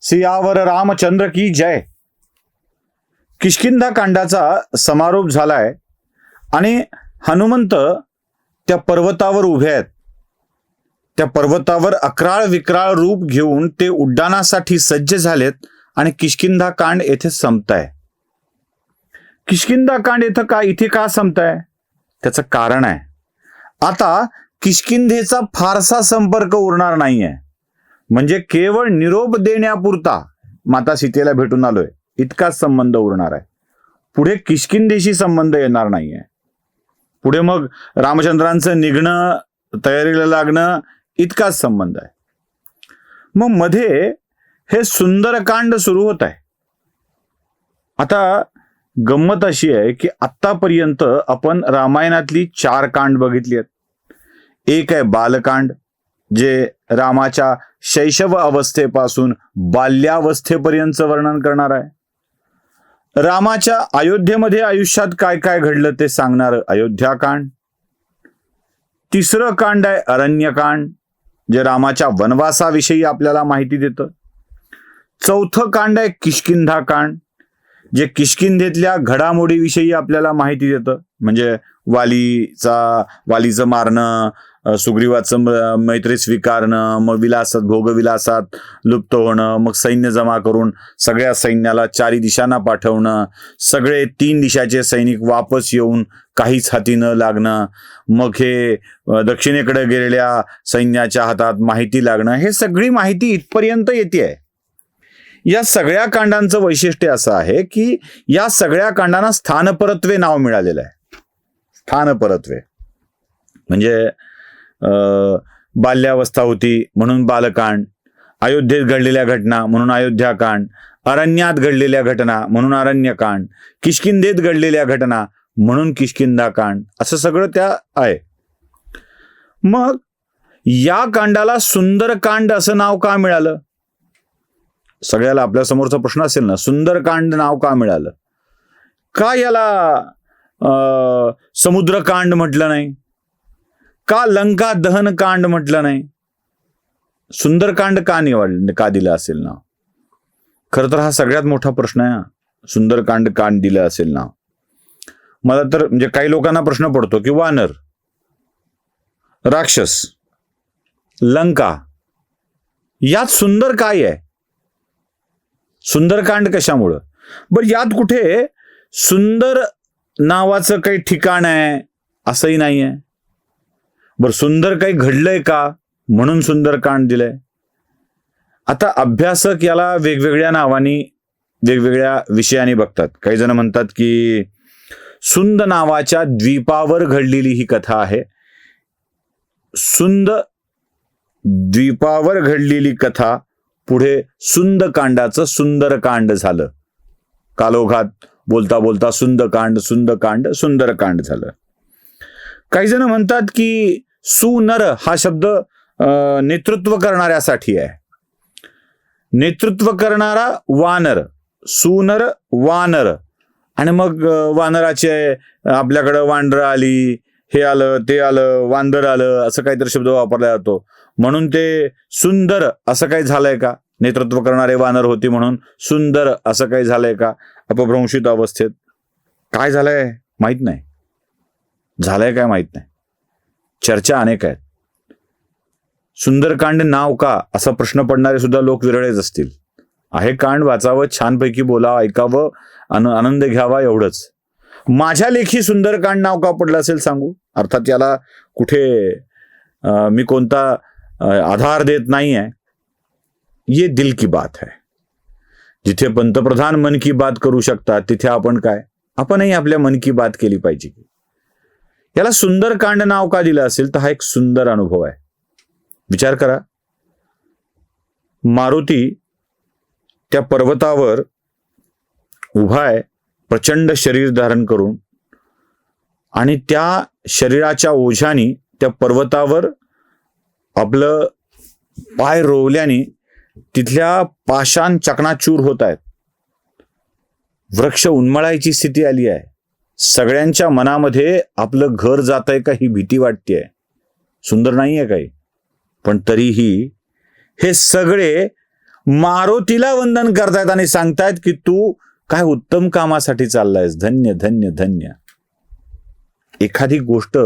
सियावर रामचंद्र की जय. किष्किंधा कांडाचा समारोप झालाय आणि हनुमंत त्या पर्वतावर उभे आहेत. त्या पर्वतावर अकराळ विक्राळ रूप घेऊन ते उड्डाणासाठी सज्ज झालेत आणि किष्किंधा कांड येथे संपताय. किष्किंधा कांड येथे का इथे का संपताय? त्याचं कारण आहे. आता किष्किंधेचा फारसा संपर्क उरणार नाहीये. म्हणजे केवळ निरोप देण्यापुरता माता सीतेला भेटून आलोय. इतकाच संबंध उरणार आहे. पुढे किशकिंदेशी संबंध येणार नाहीये. पुढे मग रामचंद्रांचं निघणं तयारीला लागणं इतकाच संबंध आहे. मग मध्ये हे सुंदरकांड सुरू होत आहे. आता गंमत अशी आहे की आत्तापर्यंत आपण रामायणातली चार कांड बघितली आहेत. एक आहे बालकांड जे रामाच्या शैशव अवस्थेपासून बाल्यावस्थेपर्यंतचं वर्णन करणार आहे. रामाच्या अयोध्येमध्ये आयुष्यात काय काय घडलं ते सांगणार अयोध्याकांड तिसरं कांड आहे अरण्यकांड जे रामाच्या वनवासाविषयी आपल्याला माहिती देतं. चौथं कांड आहे किष्किंधा कांड जे किष्किंधेतल्या घडामोडीविषयी आपल्याला माहिती देतं. म्हणजे वालीचा वालीचं मारणं सुग्रीवाचं मैत्री स्वीकारणं मग विलासात भोगविलासात लुप्त होणं मग सैन्य जमा करून सगळ्या सैन्याला चारी दिशांना पाठवणं सगळे तीन दिशाचे सैनिक वापस येऊन काहीच हाती न लागणं मग हे दक्षिणेकडे गेलेल्या सैन्याच्या हातात माहिती लागणं हे सगळी माहिती इथपर्यंत येते आहे. या सगळ्या कांडांचं वैशिष्ट्य असं आहे की या सगळ्या कांडांना स्थानपरत्वे नाव मिळालेलं आहे. स्थानपरत्वे. म्हणजे बाल्यावस्था होती म्हणून बालकांड. अयोध्येत घडलेल्या घटना म्हणून अयोध्याकांड. अरण्यात घडलेल्या घटना म्हणून अरण्यकांड. किष्किंधेत घडलेल्या घटना म्हणून किष्किंधाकांड. असं सगळं त्या आहे. मग या कांडाला सुंदरकांड असं नाव का मिळालं? सगळ्याला आपल्या समोरचा प्रश्न असेल ना सुंदरकांड नाव का मिळालं? का याला अं, समुद्रकांड म्हटलं नाही? का लंका दहन कांड म्हटलं नाही? सुंदरकांड का निवड का दिलं असेल ना? खर तर हा सगळ्यात मोठा प्रश्न आहे सुंदरकांड कांड दिलं असेल ना? मला तर म्हणजे काही लोकांना प्रश्न पडतो की वानर राक्षस लंका यात सुंदर काय आहे? सुंदरकांड कशामुळं? बर यात कुठे सुंदर नावाचं काही ठिकाण आहे असंही नाही आहे बरं सुंदर काही घडलंय का? म्हणून सुंदरकांड दिलंय. आता अभ्यासक याला वेगवेगळ्या नावानी वेगवेगळ्या विषयाने बघतात. काही जण म्हणतात की सुंद नावाच्या द्वीपावर घडलेली ही कथा आहे. सुंद द्वीपावर घडलेली कथा पुढे सुंदकांडाचं सुंदरकांड झालं. कालोघात बोलता बोलता सुंदकांड सुंदकांड सुंदरकांड झालं. काही जण म्हणतात की सुनर हा शब्द नेतृत्व करणाऱ्यासाठी आहे. नेतृत्व करणारा वानर सुनर वानर. आणि मग वानराचे आपल्याकडं वांढरं आली हे आलं ते आलं वांदर आलं असं काहीतरी शब्द वापरला जातो. म्हणून ते सुंदर असं काही झालंय का? नेतृत्व करणारे वानर होती म्हणून सुंदर असं काही झालंय का? अपभ्रंशित अवस्थेत. काय झालंय? माहीत नाही. झालंय काय माहीत नाही. चर्चा अनेक आहेत. सुंदरकांड नाव का? असा प्रश्न पडणारे सुद्धा लोक विरळेच असतील. आहे कांड वाचावं छानपैकी बोलावं ऐकावं अन आनंद घ्यावा एवढंच. माझ्या लेखी सुंदरकांड नाव का पडलं असेल सांगू? अर्थात याला कुठे मी कोणता आधार देत नाही आहे ये दिल की बात है. जिथे पंतप्रधान मन की बात करू शकतात तिथे आपण काय? आपणही आपल्या मन की बात केली पाहिजे याला सुंदरकांड नाव का दिलं असेल? तर हा एक सुंदर अनुभव आहे. विचार करा. मारुती त्या पर्वतावर उभा आहे प्रचंड शरीर धारण करून. आणि त्या शरीराच्या ओझ्यानी त्या पर्वतावर आपलं पाय रोवल्याने तिथल्या पाषाण चकनाचूर होत आहेत. वृक्ष उन्मळायची स्थिती आली आहे. सगळ्यांच्या मनामध्ये आपलं घर जात आहे का ही भीती वाटते सुंदर नाही आहे काही. पण तरीही हे सगळे मारुतीला वंदन करतायत आणि सांगतायत की तू काय उत्तम कामासाठी चाललायस. धन्य धन्य धन्य. एखादी गोष्ट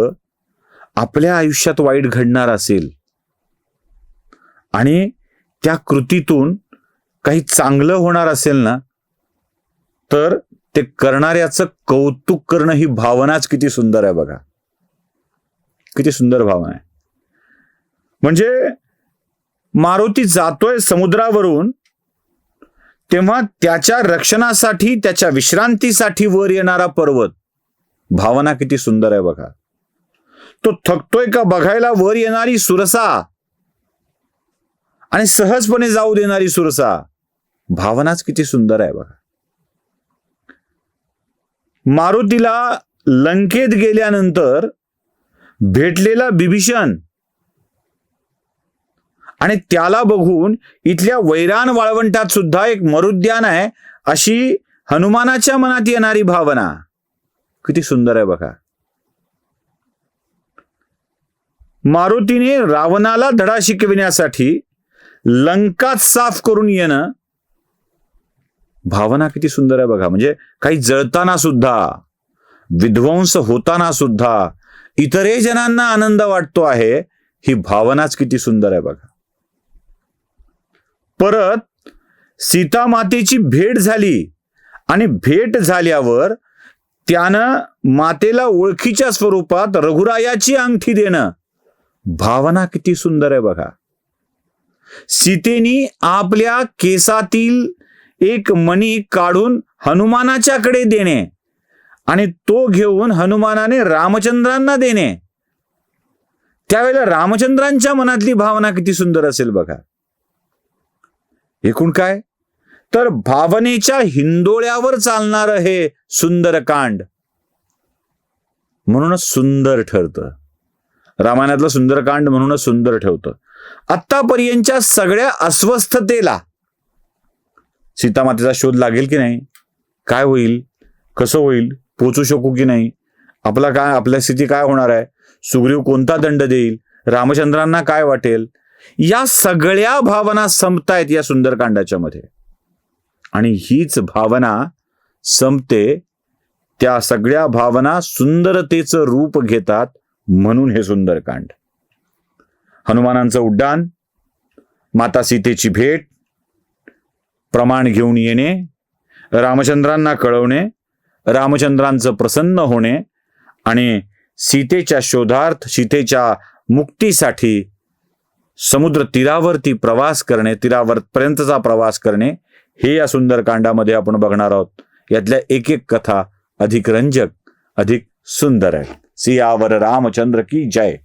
आपल्या आयुष्यात वाईट घडणार असेल आणि त्या कृतीतून काही चांगलं होणार असेल ना तर ते करणाऱ्याचं कौतुक करणं ही भावनाच किती सुंदर आहे बघा. किती सुंदर भावना आहे. म्हणजे मारुती जातोय समुद्रावरून तेव्हा त्याच्या रक्षणासाठी त्याच्या विश्रांतीसाठी वर येणारा पर्वत. भावना किती सुंदर आहे बघा. तो थकतोय का बघायला वर येणारी सुरसा? आणि सहजपणे जाऊ देणारी सुरसा. भावनाच किती सुंदर आहे बघा. मारुतीला लंकेत गेल्यानंतर भेटलेला बिभीषण आणि त्याला बघून इथल्या वैरान वाळवंटात सुद्धा एक मरुद्यान आहे अशी हनुमानाच्या मनात येणारी भावना. किती सुंदर आहे बघा. मारुतीने रावणाला धडा शिकविण्यासाठी लंकाच साफ करून येणं भावना किती सुंदर आहे बघा. म्हणजे काही जळताना सुद्धा विध्वंस होताना सुद्धा इतरही जणांना आनंद वाटतो आहे ही भावनाच किती सुंदर आहे बघा. परत सीता मातेची भेट झाली आणि भेट झाल्यावर त्यानं मातेला ओळखीच्या स्वरूपात रघुरायाची अंगठी देणं. भावना किती सुंदर आहे बघा. सीतेनी आपल्या केसातील एक मणी काढून हनुमानाच्याकडे देणे आणि तो घेऊन हनुमानाने रामचंद्रांना देणे. त्यावेळेला रामचंद्रांच्या मनातली भावना किती सुंदर असेल बघा. एकूण काय? तर भावनेच्या हिंदोळ्यावर चालणारं हे सुंदरकांड म्हणूनच सुंदर ठरतं. रामायणातलं सुंदरकांड म्हणूनच सुंदर ठेवतं. आतापर्यंतच्या सगळ्या अस्वस्थतेला सीतामातेचा शोध लागेल की नाही? काय होईल? कसं होईल? पोचू शकू की नाही? आपला काय आपल्या स्थिती काय होणार आहे? सुग्रीव कोणता दंड देईल? रामचंद्रांना काय वाटेल? या सगळ्या भावना संपतायत या सुंदरकांडाच्या मध्ये. आणि हीच भावना संपते त्या सगळ्या भावना सुंदरतेचं रूप घेतात म्हणून हे सुंदरकांड. हनुमानांचं उड्डाण माता सीतेची भेट प्रमाण घेऊन येणे रामचंद्रांना कळवणे रामचंद्रांचं प्रसन्न होणे आणि सीतेच्या शोधार्थ सीतेच्या मुक्तीसाठी समुद्र तीरावरती प्रवास करणे तीरावरपर्यंतचा प्रवास करणे हे या सुंदरकांडामध्ये आपण बघणार आहोत. यातल्या एक एक कथा अधिक रंजक अधिक सुंदर आहे सियावर रामचंद्र की जय.